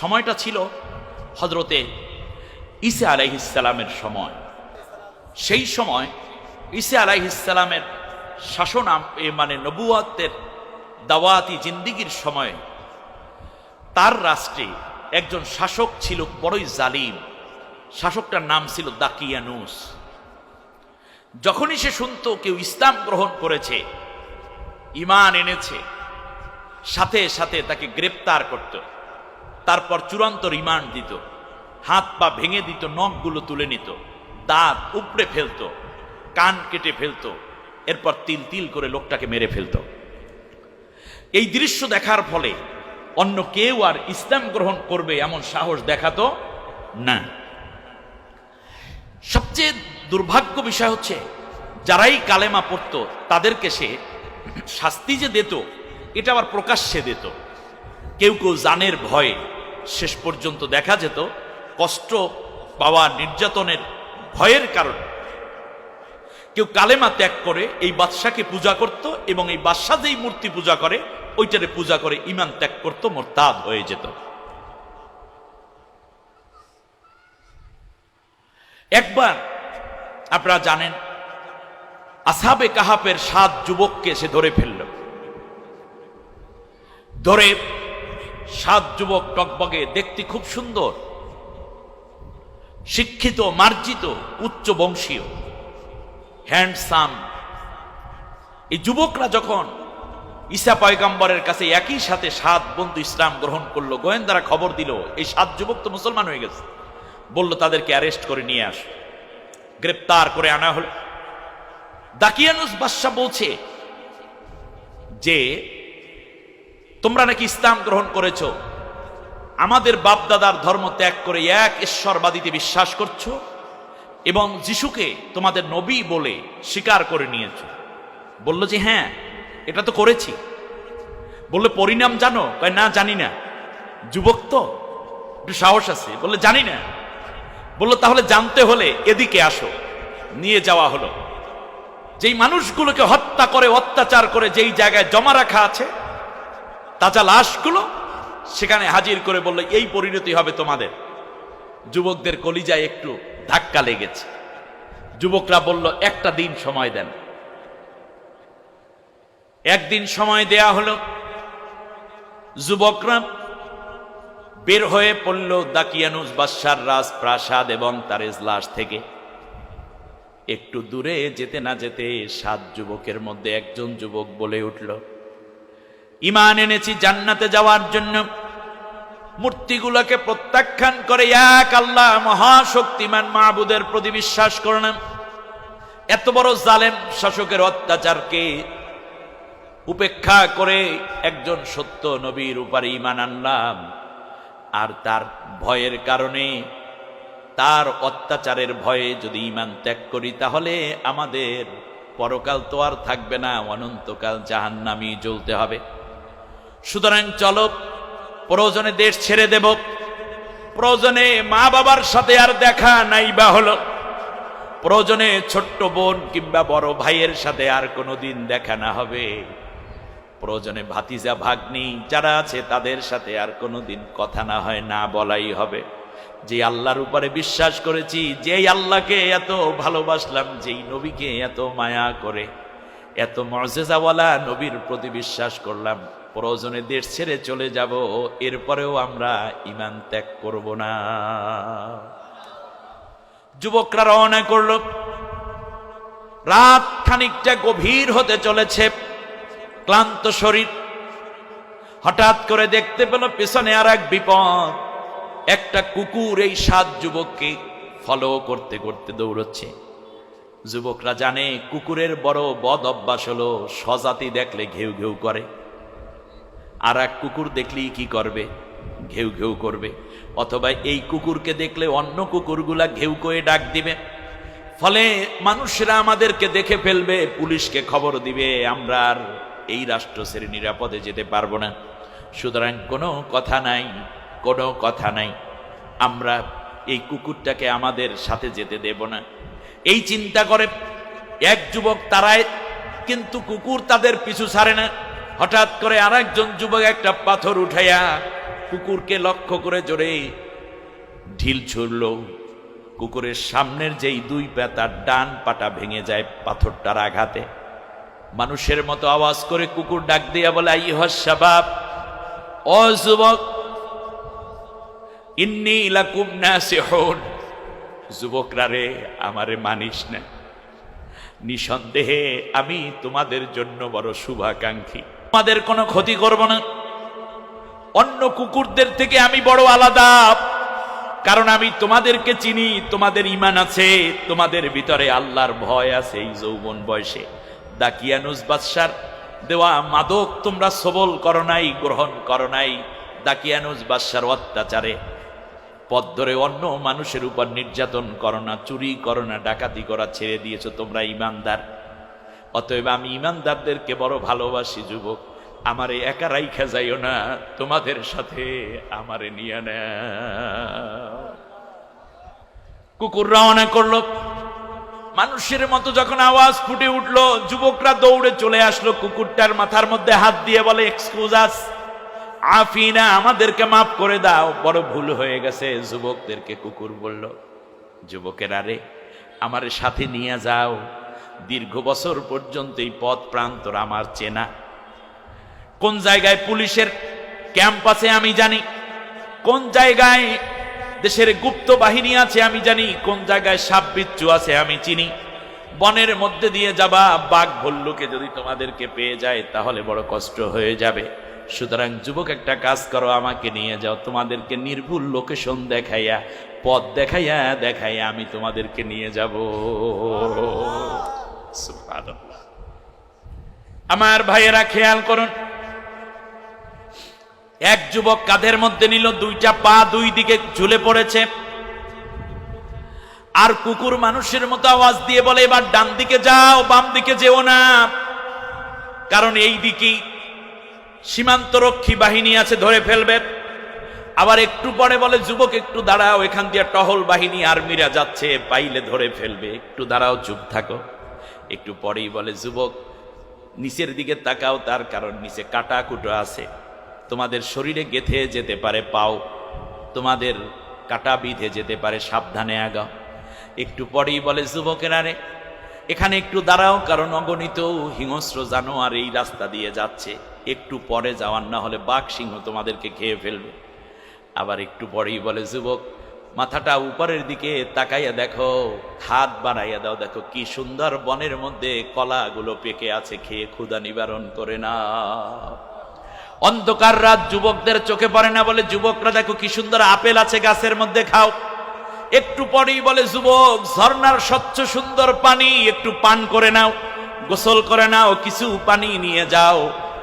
সময়টা ছিল হজরতে ইসা আলাইহিসালামের সময়। সেই সময় ইসা আলাইহিসালামের শাসন মানে নবুয়াতের দাওয়াতি জিন্দিগির সময় তার রাষ্ট্রে একজন শাসক ছিল বড়ই জালিম। শাসকটার নাম ছিল দাকিয়ানুস। যখনই সে শুনত কেউ ইসলাম গ্রহণ করেছে ইমান এনেছে, সাথে সাথে তাকে গ্রেপ্তার করত। তারপর চূড়ান্ত রিমান্ড দিত। হাত পা ভেঙে দিত, নখগুলো তুলে নিত। দাঁত উপড়ে ফেলতো, কান কেটে ফেলতো। এরপর তিল তিল করে লোকটাকে মেরে ফেলতো। এই দৃশ্য দেখার ফলে অন্য কেউ আর ইসলাম গ্রহণ করবে এমন সাহস দেখাতো না। সবচেয়ে দুর্ভাগ্য বিষয় হচ্ছে, যারাই কালেমা পড়তো, তাদেরকে সে শাস্তি যে দিত, এটা আবার প্রকাশ্যে দিত। কেউ কেউ জানের ভয়ে শেষ পর্যন্ত দেখা যেত কষ্ট পাওয়া নির্যাতনের ভয়ের কারণে। কেউ কালেমা ত্যাগ করে এই বাদশাকে পূজা করত এবং এই বাদশা যেই মূর্তি পূজা করে, ওইটারে পূজা করে ইমান ত্যাগ করত, মোরতাদ হয়ে যেত। একবার আপনারা জানেন, আসাবে কাহাপের সাত যুবককে সে ধরে ফেলল। ধরে সাত যুবক টকবগে দেখতে খুব সুন্দর। শিক্ষিত, মার্জিত, উচ্চ বংশীয়। হ্যান্ডসাম এই যুবকরা যখন ঈসা পয়গাম্বরের কাছে একই সাথে সাত বন্ধু ইসলাম গ্রহণ করল, গোয়েন্দারা খবর দিল, এই সাত যুবক তো মুসলমান হয়ে গেছে। বলল, তাদেরকে অ্যারেস্ট করে নিয়ে আস। গ্রেপ্তার করে আনা হলো। দাকিয়ানুস বাদশাহ বলছে যে তোমরা নাকি ইসলাম গ্রহণ করেছ? আমাদের বাপদাদার ধর্ম ত্যাগ করে এক ঈশ্বরবাদীতে বিশ্বাস করছ এবং যিশুকে তোমাদের নবী বলে স্বীকার করে নিয়েছ। বলল যে হ্যাঁ এটা তো করেছি। বললে, পরিণাম জানো? কয়, না, জানি না। যুবক তো, একটু সাহস আছে। বললে, জানি না। বলল, তাহলে জানতে হলে এদিকে আসো, নিয়ে যাওয়া হলো। যেই মানুষগুলোকে হত্যা করে, অত্যাচার করে, যেই জায়গায় জমা রাখা আছে তাজা লাশগুলো সেখানে হাজির করে বলল, এই পরিণতি হবে তোমাদের। যুবকদের কলিজায় একটু ধাক্কা লেগেছে। যুবকরা বলল, একটা দিন সময় দেন। একদিন সময় দেয়া হলো। যুবকরা বের হয়ে পড়ল দাকিয়ানুস বাদশার রাজপ্রাসাদ এবং তার এজলাস থেকে। একটু দূরে যেতে না যেতে সাত যুবকের মধ্যে একজন যুবক বলে উঠল ইমান এনেছি জান্নাতে যাওয়ার জন্য। মূর্তিগুলোকে প্রত্যাখ্যান করে এক আল্লাহ মহাশক্তিমান মাহবুদের প্রতি বিশ্বাস করলাম। এত বড় জালেম শাসকের অত্যাচারকে উপেক্ষা করে একজন সত্য নবীর উপরে ইমান আনলাম। আর তার ভয়ের কারণে তার অত্যাচারের ভয়ে যদি ইমান ত্যাগ করি, তাহলে আমাদের পরকাল তো আর থাকবে না, অনন্তকাল জাহান্নামি জ্বলতে হবে। সুতরাং চলো, প্রয়োজনে দেশ ছেড়ে দেব। প্রয়োজনে মা বাবার সাথে আর দেখা নাই বা হলো। প্রয়োজনে ছোট্ট বোন কিংবা বড় ভাইয়ের সাথে আর কোনোদিন দেখা না হবে। প্রয়োজনে ভাতিজা, ভাগ্নি যারা আছে তাদের সাথে আর কোনোদিন কথা না হয়, না বলাই হবে। যে আল্লাহর উপরে বিশ্বাস করেছি যেই আল্লাহকে এত ভালোবাসলাম, যেই নবীকে এত মায়া করে, এত মর্যাদাওয়ালা নবীর প্রতি বিশ্বাস করলাম প্রয়োজনে দেশ ছেড়ে চলে যাব, এরপরেও আমরা ইমান ত্যাগ করব না। যুবকরা রওনা করল। রাত খানিকটা গভীর হতে চলেছে, ক্লান্ত শরীর। হঠাৎ করে দেখতে পেল পেছনে আর এক বিপদ। একটা কুকুর এই সাত যুবককে ফলো করতে করতে দৌড়চ্ছে। যুবকরা জানে কুকুরের বড় বদ অভ্যাস হলো স্বজাতি দেখলে ঘেউ ঘেউ করে। আর এক কুকুর দেখলেই কি করবে? ঘেউ ঘেউ করবে। অথবা এই কুকুরকে দেখলে অন্য কুকুরগুলা ঘেউ করে ডাক দিবে। ফলে মানুষরা আমাদেরকে দেখে ফেলবে, পুলিশকে খবর দিবে, আমরা আর এই রাষ্ট্র ছেড়ে নিরাপদে যেতে পারব না। সুতরাং কোনো কথা নাই, কোনো কথা নাই। আমরা এই কুকুরটাকে আমাদের সাথে যেতে দেব না। এই চিন্তা করে এক যুবক তারায়, কিন্তু কুকুর তাদের পিছু ছাড়ে না। হঠাৎ করে আরেকজন যুবক একটা পাথর উঠাইয়া কুকুরকে লক্ষ্য করে জোরে ঢিল ছুড়ল। কুকুরের সামনের যেই দুই পাতার ডান পাটা ভেঙে যায় পাথরটার আঘাতে। মানুষের মতো আওয়াজ করে কুকুর ডাক দিয়া বলে আই হসাবাব ও যুবক, ইন্নি লাকুম নাসিহুন। যুবকরা, রে, আমারে মানিস না। নিঃসন্দেহে আমি তোমাদের জন্য বড় শুভাকাঙ্ক্ষী। তোমাদের কোনো ক্ষতি করব না। অন্য কুকুরদের থেকে আমি বড় আলাদা। কারণ আমি তোমাদেরকে চিনি, তোমাদের ইমান আছে, তোমাদের ভিতরে আল্লাহর ভয় আছে এই যৌবন বয়সে। দাকিয়ানুস বাদশার দেওয়া মাদক তোমরা সবল করো নাই, গ্রহণ করো নাই। দাকিয়ানুস বাদশার অত্যাচারে পথ ধরে অন্য মানুষের উপর নির্যাতন করো না, চুরি করো না, ডাকাতি করা ছেড়ে দিয়েছ তোমরা ইমানদার অতএব আমি ইমানদারদেরকে বড় ভালোবাসি, যুবক। আমারে একা রাইখা যাইও না, তোমাদের সাথে আমারে নিয়ে না কুকুর রওনা করল। মানুষের মতো যখন আওয়াজ ফুটে উঠল, যুবকরা দৌড়ে চলে আসলো কুকুরটার মাথার মধ্যে হাত দিয়ে বলে এক্সকিউজ আস আফিনা, আমাদেরকে মাফ করে দাও। বড় ভুল হয়ে গেছে, যুবকদেরকে কুকুর বলল। যুবকের, আরে, আমার সাথে নিয়ে যাও। দীর্ঘ বছর পর্যন্ত এই পথ প্রান্তর আমার চেনা। কোন জায়গায় পুলিশের ক্যাম্প আছে আমি জানি। কোন জায়গায় দেশের গুপ্ত বাহিনী আছে আমি জানি। কোন জায়গায় সাপ বিচ্ছু আছে আমি চিনি। বনের মধ্যে দিয়ে যাবা, বাঘ ভল্লুকে যদি তোমাদেরকে পেয়ে যায়, তাহলে বড় কষ্ট হয়ে যাবে। সুতরাং, যুবক, একটা কাজ করো, আমাকে নিয়ে যাও। তোমাদেরকে নির্ভুল লোকেশন দেখাইয়া, পথ দেখাইয়া দেখাইয়া আমি তোমাদেরকে নিয়ে যাব। আমার ভাইয়েরা খেয়াল করুন, এক যুবক কাঁধের মধ্যে নিল, দুইটা পা দুই দিকে ঝুলে পড়েছে। আর কুকুর মানুষের মতো আওয়াজ দিয়ে বলে, এবার ডান দিকে যাও, বাম দিকে যেও না। কারণ এই দিকেই সীমান্তরক্ষী বাহিনী আছে, ধরে ফেলবে। আবার একটু পরে বলে, যুবক, একটু দাঁড়াও, এখান দিয়ে টহল বাহিনী আর্মিরা যাচ্ছে, পাইলে ধরে ফেলবে। একটু দাঁড়াও, চুপ থাকো। একটু পরেই বলে, যুবক, নিচের দিকে তাকাও, তার কারণ নিচে কাটা কুটো আছে। তোমাদের শরীরে গেথে যেতে পারে, পাও। তোমাদের কাটা বিধে যেতে পারে, সাবধানে আগাও। একটু পরেই বলে, যুবকের আরে এখানে একটু দাঁড়াও, কারণ অগণিত হিংস্র জানোয়ার এই রাস্তা দিয়ে যাচ্ছে। একটু পরে যাওয়ার না হলে বাঘ সিংহ তোমাদেরকে খেয়ে ফেলবে। আবার একটু পরেই বলে, যুবক মাথাটা উপরের দিকে তাকাইয়া দেখো হাত বাড়াইয়া দাও, দেখো কি সুন্দর বনের মধ্যে কলাগুলো পেকে আছে, খেয়ে ক্ষুধা নিবারণ করে না। অন্ধকার রাত যুবকদের চোখে পড়ে না বলে, যুবকরা দেখো কি সুন্দর আপেল আছে গাছের মধ্যে, খাও। একটু পরেই বলে, যুবক, ঝর্ণার স্বচ্ছ সুন্দর পানি, একটু পান করে নাও, গোসল করে নাও, কিছু পানি নিয়ে যাও।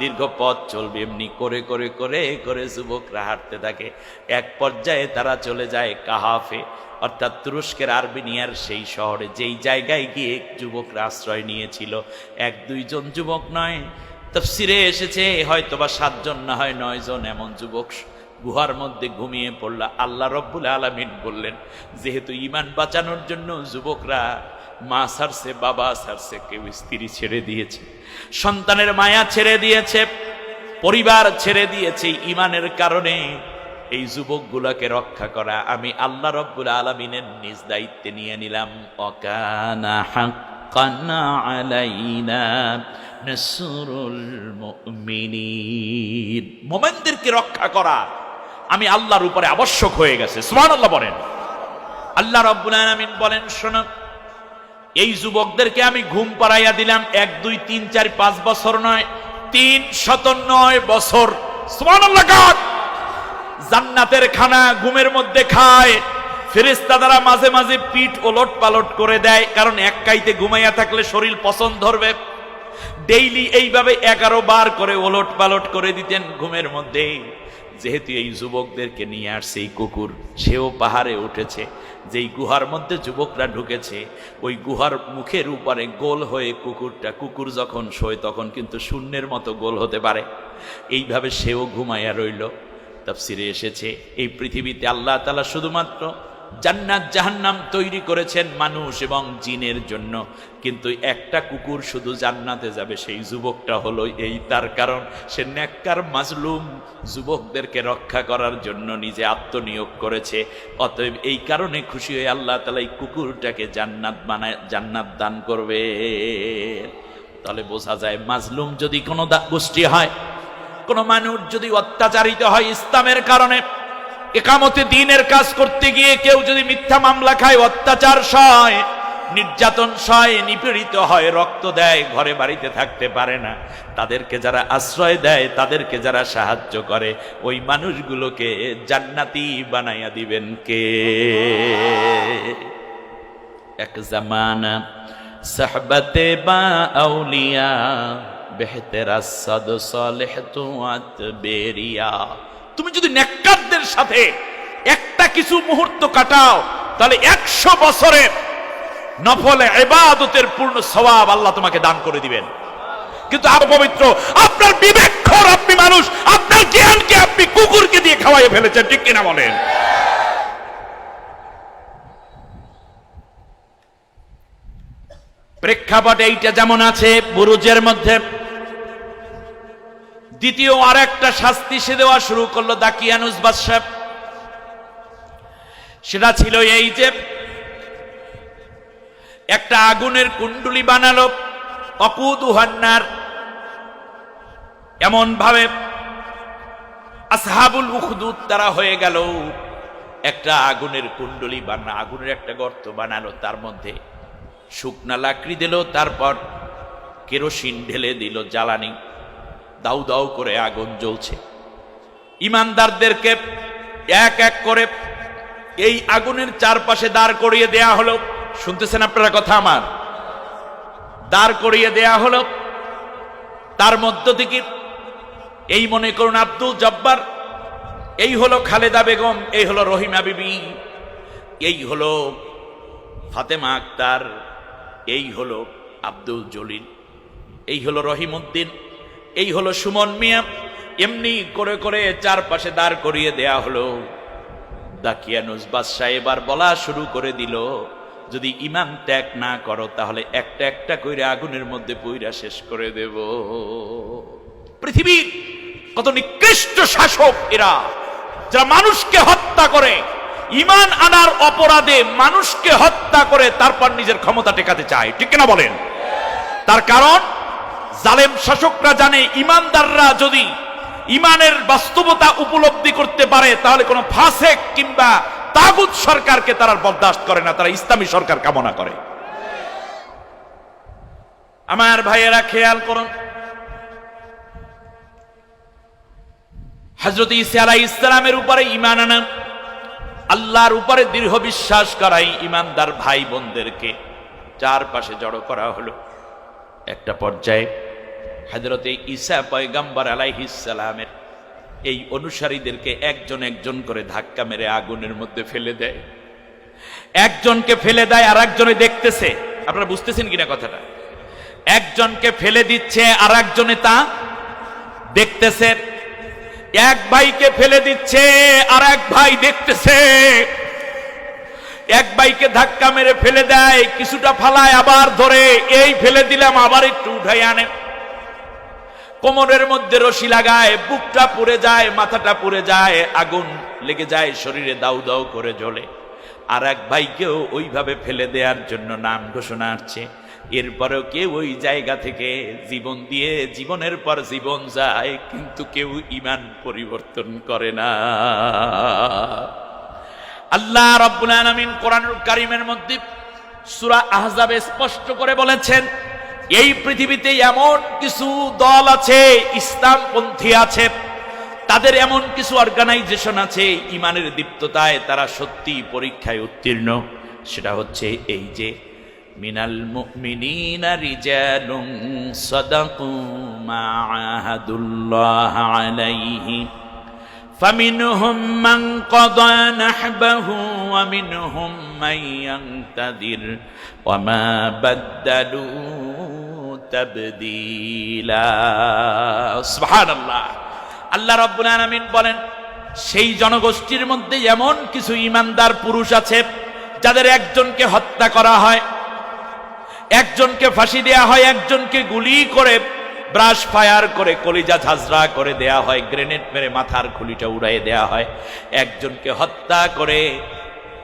দীর্ঘ পথ চলবে, এমনি করে করে করে করে যুবকরা হাঁটতে থাকে। এক পর্যায়ে তারা চলে যায় কাহাফে, অর্থাৎ তুরস্কের আরবিনিয়ার সেই শহরে, যেই জায়গায় গিয়ে যুবকরা আশ্রয় নিয়েছিল। এক, দুইজন যুবক নয়, তফসিরে এসেছে হয়তো বা সাতজন না হয় নয় জন এমন যুবক গুহার মধ্যে ঘুমিয়ে পড়ল। আল্লাহ রব্বুল আলমিন বললেন, যেহেতু ইমান বাঁচানোর জন্য যুবকরা মা সারছে বাবা সারছে কেউ স্ত্রী ছেড়ে দিয়েছে, সন্তানের মায়া ছেড়ে দিয়েছে, পরিবার ছেড়ে দিয়েছে, ইমানের কারণে এই যুবকগুলোকে রক্ষা করা আমি আল্লাহ রব্বুল আলমিনের নিজ দায়িত্বে নিয়ে নিলাম। অকানা হাক্কানা আলাইনা নাসরুল মুমিনিন। মোমেনদেরকে রক্ষা করা আমি আল্লাহর উপরে আবশ্যক হয়ে গেছে। সুবহানাল্লাহ বলেন। আল্লাহ রব্বুল আলামিন বলেন, শোনো এই যুবকদেরকে আমি ঘুম পাড়াইয়া দিলাম। এক, দুই, তিন, চার, পাঁচ বছর নয়, তিন শত নয় বছর। জান্নাতের খানা ঘুমের মধ্যে খায়। ফেরেস্তা দ্বারা মাঝে মাঝে পিঠ ওলট পালট করে দেয়, কারণ এক কাইতে ঘুমাইয়া থাকলে শরীর পছন্দ ধরবে। ডেইলি এইভাবে এগারো বার করে ওলট পালট করে দিতেন ঘুমের মধ্যে যেহেতু এই যুবকদেরকে নিয়ে আসছে এই কুকুর, সেও পাহাড়ে উঠেছে। যেই গুহার মধ্যে যুবকরা ঢুকেছে, ওই গুহার মুখের উপরে গোল হয়ে কুকুরটা, কুকুর যখন শোয় তখন কিন্তু শূন্যের মতো গোল হতে পারে। এইভাবে সেও ঘুমাইয়া রইল। তাফসিরে এসেছে, এই পৃথিবীতে আল্লাহ তালা শুধুমাত্র জান্নাত জাহান্নাম তৈরি করেছেন মানুষ এবং জিনের জন্য। কিন্তু একটা কুকুর শুধু জান্নাতে যাবে, সেই যুবকটা হলো এই। তার কারণ, সে নেককার মাজলুম যুবকদেরকে রক্ষা করার জন্য নিজে আত্মনিয়োগ করেছে। অতএব এই কারণে খুশি হয়ে আল্লাহ তালা এই কুকুরটাকে জান্নাত বানায়, জান্নাত দান করবে। তাহলে বোঝা যায়, মাজলুম যদি কোনো গোষ্ঠী হয়, কোনো মানুষ যদি অত্যাচারিত হয় ইসলামের কারণে একামতে দিনের কাজ করতে গিয়ে কেউ যদি মিথ্যা মামলা খায়, অত্যাচার সয়, নির্যাতন সয়, নিপীড়িত হয়, রক্ত দেয়, ঘরে বাড়িতে থাকতে পারে না। তাদেরকে যারা আশ্রয় দেয়, তাদেরকে যারা সাহায্য করে, ওই মানুষগুলোকে জান্নাতি বানাইয়া দিবেন কে? এক জামানা সাহবতে বা আউলিয়া বেহতেরা সদ সলেহ বেরিয়া। তুমি যদি নেককারদের সাথে একটা কিছু মুহূর্ত কাটাও, তাহলে একশো বছরের নফলে এবাদতের পূর্ণ সওয়াব আল্লাহ তোমাকে দান করে দিবেন। কিন্তু আরও পবিত্র, আপনার বিবেক আপনি মানুষ, আপনার জ্ঞানকে আপনি কুকুরকে দিয়ে খাওয়াইয়ে ফেলেছেন, ঠিক কিনা বলেন? প্রেক্ষাপট এইটা যেমন আছে, বুরুজের মধ্যে দ্বিতীয় আর একটা শাস্তি সে দেওয়া শুরু করল দাকিয়ানুস বাদশাহ। সেটা ছিল এই যে একটা আগুনের কুণ্ডুলি বানালো অকুদুহান্নার এমন ভাবে আসহাবুল উখদুদ তারা হয়ে গেল একটা আগুনের কুণ্ডলি বানা, আগুনের একটা গর্ত বানালো, তার মধ্যে শুকনা লাকড়ি দিল, তারপর কেরোসিন ঢেলে দিল, জ্বালানি। দাউ দাউ করে আগুন জ্বলছে। ইমানদারদেরকে এক এক করে এই আগুনের চারপাশে দাঁড় করিয়ে দেয়া হলো। শুনতেছেন আপনারা কথা আমার? দাঁড় করিয়ে দেয়া হলো। তার মধ্য থেকে এই মনে করুন আব্দুল জব্বার, এই হলো খালেদা বেগম, এই হলো রহিমা বিবি, এই হলো ফাতেমা আক্তার, এই হলো আব্দুল জলিল, এই হলো রহিমউদ্দিন এই হলো সুমন মিয়া। এমনি করে করে চারপাশে দাঁড় করিয়ে দেয়া হলো। দাকিয়ানুস বাদশাহ এবার বলা শুরু করে দিল, যদি ইমান ত্যাগ না করো, তাহলে একটা একটা কইরে আগুনের মধ্যে পইরা শেষ করে দেব। পৃথিবীর কত নিকৃষ্ট শাসক এরা, যারা মানুষকে হত্যা করে, ইমান আনার অপরাধে মানুষকে হত্যা করে তারপর নিজের ক্ষমতা টেকাতে চায়। ঠিক না বলেন? তার কারণ জালেম শাসকরা জানে, ইমানদাররা যদি ইমানের বাস্তবতা উপলব্ধি করতে পারে, তাহলে কোনো ফাসেক কিংবা তাগুত সরকারকে তারা বরদাস্ত করে না, তারা ইসলামী সরকার কামনা করে। আমার ভাইয়েরা, খেয়াল করুন। হজরত ইসা ইসলামের উপরে ইমান আনা আল্লাহর উপরে দৃঢ় বিশ্বাস করাই ইমানদার ভাই বোনদেরকে চারপাশে জড়ো করা হলো। একটা পর্যায়ে হজরতে ঈসা পয়গাম্বর আলাইহিসালামের এই অনুসারীদেরকে একজন একজন করে ধাক্কা মেরে আগুনের মধ্যে ফেলে দেয়। একজনকে ফেলে দেয় আর একজনে দেখতেছে। আপনারা বুঝতেছেন কিনা কথাটা? একজনকে ফেলে দিচ্ছে আর একজনে তা দেখতেছে। এক ভাইকে ফেলে দিচ্ছে আর এক ভাই দেখতেছে। এক ভাইকে ধাক্কা মেরে ফেলে দেয়, কিছুটা ফালায় আবার ধরে, এই ফেলে দিলাম, আবার একটু উঠাই আনে। কোমরের মধ্যে রশি লাগায়, বুকটা পুড়ে যায়, মাথাটা পুড়ে যায়, আগুন লেগে যায়, শরীরে দাউ দাউ করে জ্বলে। আর এক ভাইকেও ওইভাবে ফেলে দেওয়ার জন্য নাম ঘোষণা আসছে। এরপরেও কেউ ওই জায়গা থেকে জীবন দিয়ে জীবনের পর জীবন যায়, কিন্তু কেউ ইমান পরিবর্তন করে না। আল্লাহ রব্বুল আলামিন কোরআনুল কারীমের মধ্যে সুরা আহজাবে স্পষ্ট করে বলেছেন এই পৃথিবীতে এমন কিছু দল আছে, ইসলামপন্থী আছে, তাদের এমন কিছু অর্গানাইজেশন আছে, ইমানের দীপ্ততায় তারা সত্যি পরীক্ষায় উত্তীর্ণ। সেটা হচ্ছে এই যে, মিনাল মুমিনিনা রিজালুন আহাদুল্লাহ আলাইহি فمنهم من قضى نحبه ومنهم من ينتظر وما بدلوا تبديلا سبحان الله আল্লাহ রাব্বুল আলামিন বলেন সেই জনগোষ্ঠীর মধ্যে এমন কিছু ইমানদার পুরুষ আছে যাদের একজনকে হত্যা করা হয় একজনকে ফাঁসি দেয়া হয় একজনকে গুলি করে ব্রাশ ফায়ার করে কলিজা ঝাঁঝরা করে দেয়া হয়, গ্রেনেড মেরে মাথার খুলিটা উড়াই দেয়া হয়। একজনকে হত্যা করে,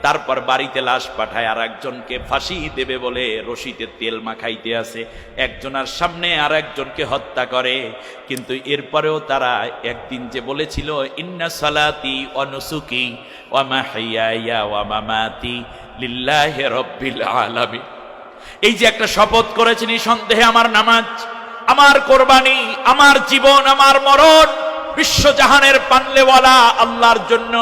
তারপর বাড়িতে লাশ পাঠায় আর একজনকে ফাঁসি দেবে বলে রশিতে তেল মাখাইতে আছে একজনের সামনে আর একজনকে হত্যা করে, কিন্তু এরপরেও তারা একদিন যে বলেছিল, ইন্না সালাতি অনুসুকি ওয়ামা হাইয়া ওয়ামা মাতি লিল্লাহি রব্বিল আলামিন। এই যে একটা শপথ করেছেন এই সন্দেহে আমার নামাজ। আমার কোরবানি, আমার জীবন, আমার মরণ বিশ্বজাহানের পানলেওয়ালা আল্লাহর জন্য।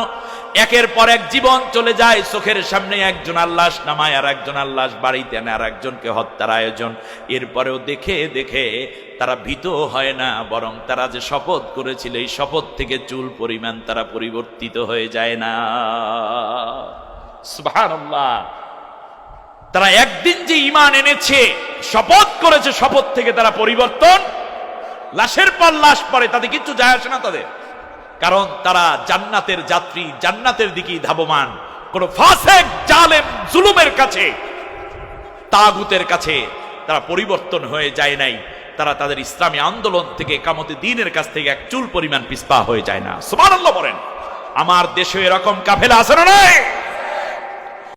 একের পর এক জীবন চলে যায়, চোখের সামনে একজন আল্লাহ নামায় আর একজন আল্লাহ বাড়িতে আনে আর একজনকে হত্যার আয়োজন। এরপরেও দেখে দেখে তারা ভীত হয় না, বরং তারা যে শপথ করেছিল, এই শপথ থেকে চুল পরিমাণ তারা পরিবর্তিত হয়ে যায় না। তারা একদিন যে ইমান এনেছে শপথ করেছে, শপথ থেকে তারা পরিবর্তন। লাশের পর লাশ পরে তাদের কিচ্ছু যায় আসে না তাদের। কারণ তারা জান্নাতের যাত্রী, জান্নাতের দিকেই ধাবমান। কোন ফাসেক, জালেম, জুলুমের কাছে, তাগুতের কাছে তারা পরিবর্তন হয়ে যায় নাই। তারা তাদের ইসলামী আন্দোলন থেকে, কামতে দিনের কাছ থেকে এক চুল পরিমাণ পিস্পা হয়ে যায় না। সুবহানাল্লাহ বলেন, আমার দেশে এরকম কাফেলা আছে না